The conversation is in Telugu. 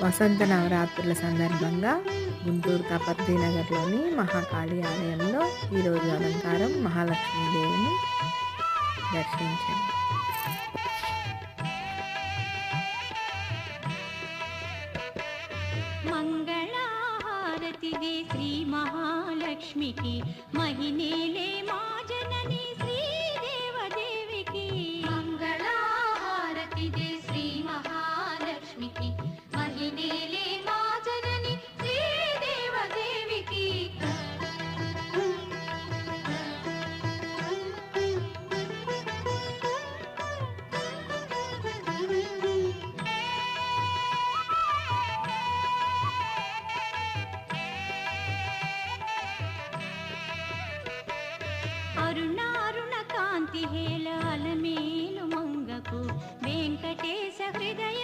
వసంత నవరాత్రుల సందర్భంగా గుంటూరు కపర్తి నగర్లోని మహాకాళి ఆలయంలో ఈరోజు అలంకారం మహాలక్ష్మీదేవిని దర్శించండి మంగళహారతిదే శ్రీ మహాలక్ష్మికి మహినేలే మా జనని శ్రీదేవదేవికి మంగళహారతిదే శ్రీ మహాలక్ష్మికి పాతిహేళ అలమేలు మంగకు. వెంకటేశ హృదయ